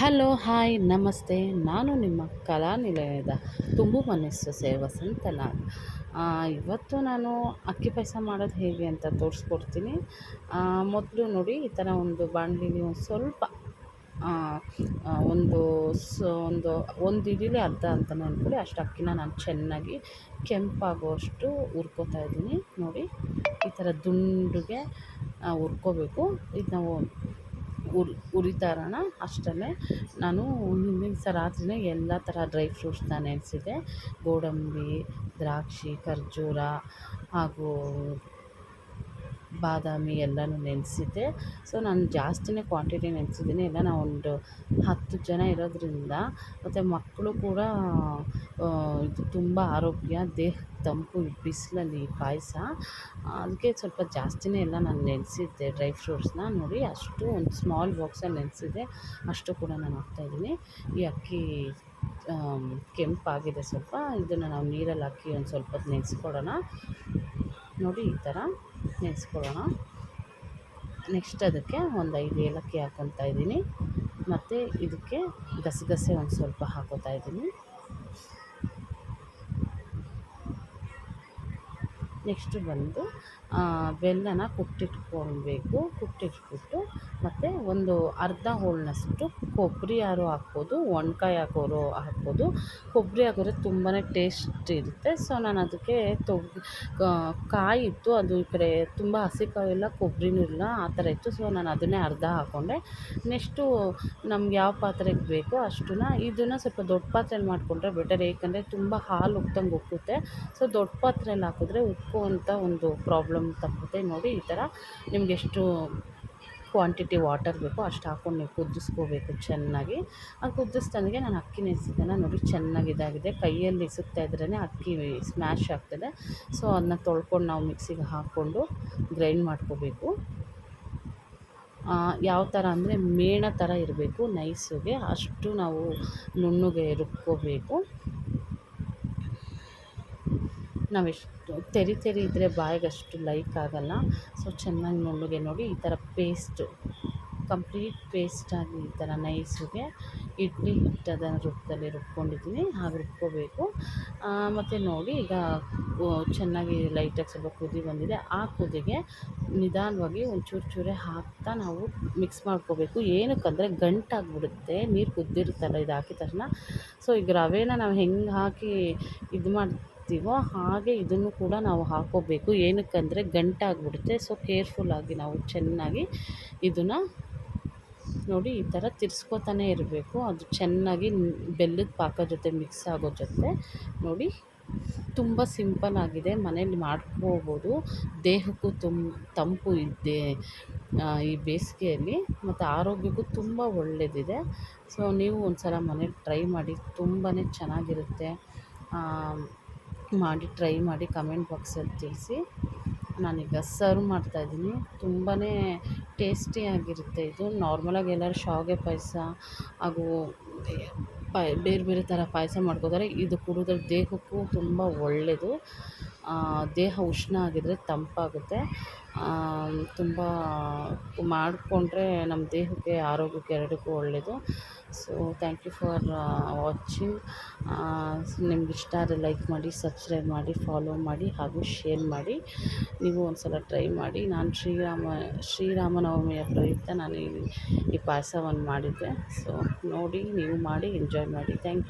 Hello, hi, ನಮಸ್ತೆ. ನಾನು ನಿಮ್ಮ ಕಲಾನಿಲಯದ ತುಂಬು ಮನಸ್ಸು ಸೇವಾ ಇವತ್ತು ನಾನು ಅಕ್ಕಿ ಪಾಯಸ ಮಾಡೋದು ಹೇಗೆ ಅಂತ ತೋರಿಸ್ಕೊಡ್ತೀನಿ. ಮೊದಲು ನೋಡಿ, ಈ ಥರ ಒಂದು ಬಾಣಲಿಲಿ ಒಂದು ಸ್ವಲ್ಪ ಒಂದು ಸೊ, ಒಂದು ಒಂದು ಇಡೀಲಿ ಅರ್ಧ ಅಂತ ಅಂದ್ಕೊಳ್ಳಿ. ಅಷ್ಟು ಅಕ್ಕಿನ ನಾನು ಚೆನ್ನಾಗಿ ಕೆಂಪಾಗುವಷ್ಟು ಹುರ್ಕೋತಾ ಇದ್ದೀನಿ. ನೋಡಿ, ಈ ಥರ ದುಂಡುಗೆ ಹುರ್ಕೋಬೇಕು. ಇದು ನಾವು ಉರಿ ಉರಿತಾರಣ ಅಷ್ಟರಲ್ಲೇ ನಾನು ಹಿಂದಿನ ದಿವಸ ರಾತ್ರಿಯೇ ಎಲ್ಲ ಥರ ಡ್ರೈ ಫ್ರೂಟ್ಸ್ನ ನೆನೆಸಿದೆ ಗೋಡಂಬಿ, ದ್ರಾಕ್ಷಿ, ಖರ್ಜೂರ ಹಾಗೂ ಬಾದಾಮಿ ಎಲ್ಲನೂ ನೆನೆಸಿದ್ದೆ. ಸೊ ನಾನು ಜಾಸ್ತಿನೇ ಕ್ವಾಂಟಿಟಿ ನೆನೆಸಿದ್ದೀನಿ. ಎಲ್ಲ ನಾವು ಒಂದು ಹತ್ತು ಜನ ಇರೋದರಿಂದ ಮತ್ತು ಮಕ್ಕಳು ಕೂಡ ಇದು ತುಂಬ ಆರೋಗ್ಯ, ದೇಹ ತಂಪು, ಬಿಸಿಲಲ್ಲಿ ಪಾಯಸ, ಅದಕ್ಕೆ ಸ್ವಲ್ಪ ಜಾಸ್ತಿನೇ ಎಲ್ಲ ನಾನು ನೆನೆಸಿದ್ದೆ. ಡ್ರೈ ಫ್ರೂಟ್ಸ್ನ ನೋಡಿ ಅಷ್ಟು ಒಂದು ಸ್ಮಾಲ್ ಬಾಕ್ಸಲ್ಲಿ ನೆನೆಸಿದ್ದೆ. ಅಷ್ಟು ಕೂಡ ನಾನು ಹಾಕ್ತಾಯಿದ್ದೀನಿ ಈ ಅಕ್ಕಿ ಕೆಂಪಾಗಿದೆ ಸ್ವಲ್ಪ. ಇದನ್ನು ನಾವು ನೀರಲ್ಲಿ ಹಾಕಿ ಒಂದು ಸ್ವಲ್ಪ ನೆನೆಸ್ಕೊಡೋಣ. ನೋಡಿ ಈ ಥರ ನೆನೆಸ್ಕೊಳ್ಳೋಣ. ನೆಕ್ಸ್ಟ್ ಅದಕ್ಕೆ ಒಂದು ಐದು ಏಲಕ್ಕಿ ಹಾಕ್ಕೊತಾ ಇದ್ದೀನಿ. ಮತ್ತು ಇದಕ್ಕೆ ಗಸಗಸೆ ಒಂದು ಸ್ವಲ್ಪ ಹಾಕೋತಾ ಇದ್ದೀನಿ. ನೆಕ್ಸ್ಟ್ ಬಂದು ಬೆಲ್ಲನ ಕುಟ್ಟಿಟ್ಕೊಳ್ಬೇಕು. ಕುಟ್ಟಿಟ್ಬಿಟ್ಟು ಮತ್ತು ಒಂದು ಅರ್ಧ ಹೋಳಿನಷ್ಟು ಕೊಬ್ಬರಿ ಯಾರು ಹಾಕ್ಬೋದು, ಒಣ್ಕಾಯಿ ಹಾಕೋರು ಹಾಕ್ಬೋದು. ಕೊಬ್ಬರಿ ಹಾಕಿದ್ರೆ ತುಂಬಾ ಟೇಸ್ಟ್ ಇರುತ್ತೆ. ಸೊ, ನಾನು ಅದಕ್ಕೆ ತೊಗ್ ಕಾಯಿ ಇತ್ತು. ಅದು ಈ ಕಡೆ ತುಂಬ ಹಸಿ ಕಾಯಿ ಇಲ್ಲ, ಕೊಬ್ಬರಿನೂ ಇಲ್ಲ, ಆ ಥರ ಇತ್ತು. ಸೊ, ನಾನು ಅದನ್ನೇ ಅರ್ಧ ಹಾಕ್ಕೊಂಡೆ ನೆಕ್ಸ್ಟು ನಮ್ಗೆ ಯಾವ ಪಾತ್ರೆಗೆ ಬೇಕೋ ಅಷ್ಟನ್ನ ಇದನ್ನು ಸ್ವಲ್ಪ ದೊಡ್ಡ ಪಾತ್ರೆಯಲ್ಲಿ ಮಾಡಿಕೊಂಡ್ರೆ ಬೆಟರ್. ಏಕೆಂದರೆ ತುಂಬ ಹಾಲು ಉಕ್ಕಂಗೆ ಉಕ್ಕುತ್ತೆ. ಸೊ, ದೊಡ್ಡ ಪಾತ್ರೆಯಲ್ಲಿ ಹಾಕಿದ್ರೆ ಉಕ್ಕು ಅಂತ ಒಂದು ಪ್ರಾಬ್ಲಮ್ ತಪ್ಪುತ್ತೆ ನೋಡಿ ಈ ಥರ ನಿಮ್ಗೆ ಎಷ್ಟು ಕ್ವಾಂಟಿಟಿ ವಾಟರ್ ಬೇಕೋ ಅಷ್ಟು ಹಾಕ್ಕೊಂಡು ನೀವು ಕುದಿಸ್ಕೋಬೇಕು ಚೆನ್ನಾಗಿ. ಆ ಕುದಿಸ್ದಂಗೆ ನಾನು ಅಕ್ಕಿ ನೆನೆಸಿದ್ದನ್ನು ನೋಡಿ ಚೆನ್ನಾಗಿ ಇದಾಗಿದೆ. ಕೈಯಲ್ಲಿ ಇಸುತ್ತಾ ಇದ್ರೇ ಅಕ್ಕಿ ಸ್ಮ್ಯಾಶ್ ಆಗ್ತದೆ. ಸೊ ಅದನ್ನ ತೊಳ್ಕೊಂಡು ನಾವು ಮಿಕ್ಸಿಗೆ ಹಾಕ್ಕೊಂಡು ಗ್ರೈಂಡ್ ಮಾಡ್ಕೋಬೇಕು. ಯಾವ ಥರ ಅಂದರೆ ಮೇಣ ಥರ ಇರಬೇಕು, ನೈಸಿಗೆ ಅಷ್ಟು ನಾವು ನುಣ್ಣಗೆ ರುಬ್ಕೋಬೇಕು. ನಾವೆಷ್ಟು ತೆರಿ ತೆರಿ ಇದ್ದರೆ ಬಾಯಿಗೆ ಅಷ್ಟು ಲೈಕ್ ಆಗೋಲ್ಲ. ಸೊ ಚೆನ್ನಾಗಿ ನುಣ್ಣಗೆ ನೋಡಿ, ಈ ಥರ ಪೇಸ್ಟು, ಕಂಪ್ಲೀಟ್ ಪೇಸ್ಟಾಗಿ ಈ ಥರ ನೈಸಿಗೆ ಇಡ್ಲಿ ಹಿಟ್ಟದ ರೂಪದಲ್ಲಿ ರುಬ್ಕೊಂಡಿದ್ದೀನಿ ಹಾಗೆ ರುಬ್ಕೋಬೇಕು. ಮತ್ತು ನೋಡಿ ಈಗ ಚೆನ್ನಾಗಿ ಲೈಟಾಗಿ ಸ್ವಲ್ಪ ಕುದಿ ಬಂದಿದೆ. ಆ ಕುದಿಗೆ ನಿಧಾನವಾಗಿ ಒಂದು ಚೂರು ಹಾಕ್ತಾ ನಾವು ಮಿಕ್ಸ್ ಮಾಡ್ಕೋಬೇಕು. ಏನಕ್ಕಂದರೆ ಗಂಟಾಗ್ಬಿಡುತ್ತೆ, ನೀರು ಕುದ್ದಿರುತ್ತಲ್ಲ ಇದು ಹಾಕಿದ ತಕ್ಷಣ. ಸೊ ಈಗ ರವೆನ ನಾವು ಹೆಂಗೆ ಹಾಕಿ ಇದು ಮಾಡ್ತೀವೋ ಹಾಗೆ ಇದನ್ನು ಕೂಡ ನಾವು ಹಾಕ್ಕೋಬೇಕು ಏನಕ್ಕಂದರೆ ಗಂಟಾಗ್ಬಿಡುತ್ತೆ. ಸೊ ಕೇರ್ಫುಲ್ಲಾಗಿ ನಾವು ಚೆನ್ನಾಗಿ ಇದನ್ನು ನೋಡಿ ಈ ಥರ ತಿರ್ಸ್ಕೊತಾನೆ ಇರಬೇಕು. ಅದು ಚೆನ್ನಾಗಿ ಬೆಲ್ಲದ ಪಾಕ ಜೊತೆ ಮಿಕ್ಸ್ ಆಗೋ ಜೊತೆ ನೋಡಿ ತುಂಬ ಸಿಂಪಲ್ ಆಗಿದೆ. ಮನೇಲಿ ಮಾಡ್ಕೋಬೋದು. ದೇಹಕ್ಕೂ ತುಂಬ ತಂಪು ಇದೆ ಈ ಬೇಸಿಗೆಯಲ್ಲಿ. ಮತ್ತು ಆರೋಗ್ಯಕ್ಕೂ ತುಂಬ ಒಳ್ಳೆಯದಿದೆ ಸೊ, ನೀವು ಒಂದು ಸಲ ಮನೇಲಿ ಟ್ರೈ ಮಾಡಿ ತುಂಬಾ ಚೆನ್ನಾಗಿರುತ್ತೆ. ಮಾಡಿ ಟ್ರೈ ಮಾಡಿ ಕಮೆಂಟ್ ಬಾಕ್ಸಲ್ಲಿ ತಿಳಿಸಿ. ನಾನೀಗ ಸರ್ವ್ ಮಾಡ್ತಾಯಿದ್ದೀನಿ ತುಂಬಾ ಟೇಸ್ಟಿಯಾಗಿರುತ್ತೆ ಇದು. ನಾರ್ಮಲಾಗಿ ಎಲ್ಲರೂ ಶಾವಿಗೆ ಪಾಯಸ ಹಾಗೂ ಪಾಯ ಬೇರೆ ಬೇರೆ ಥರ ಪಾಯಸ ಮಾಡ್ಕೋತಾರೆ. ಇದು ಕುಡಿದ್ರೆ ದೇಹಕ್ಕೂ ತುಂಬ ಒಳ್ಳೆಯದು ದೇಹ ಉಷ್ಣ ಆಗಿದ್ದರೆ ತಂಪಾಗುತ್ತೆ. ತುಂಬ ಮಾಡಿಕೊಂಡ್ರೆ ನಮ್ಮ ದೇಹಕ್ಕೆ ಆರೋಗ್ಯಕ್ಕೆ ಎರಡಕ್ಕೂ ಒಳ್ಳೆಯದು so thank you for watching ನಿಮ್ಗೆ ಇಷ್ಟ ಆದರೆ ಲೈಕ್ ಮಾಡಿ ಸಬ್ಸ್ಕ್ರೈಬ್ ಮಾಡಿ ಫಾಲೋ ಮಾಡಿ ಹಾಗೂ ಶೇರ್ ಮಾಡಿ. ನೀವು ಒಂದು ಸಲ ಟ್ರೈ ಮಾಡಿ. ನಾನು ಶ್ರೀರಾಮ ಶ್ರೀರಾಮನವಮಿಯ ಪ್ರಯುಕ್ತ ನಾನು ಈ ಈ ಪಾಯಸವನ್ನು ಮಾಡಿದ್ದೆ. ಸೊ ನೋಡಿ, ನೀವು ಮಾಡಿ ಎಂಜಾಯ್ ಮಾಡಿ. Thank you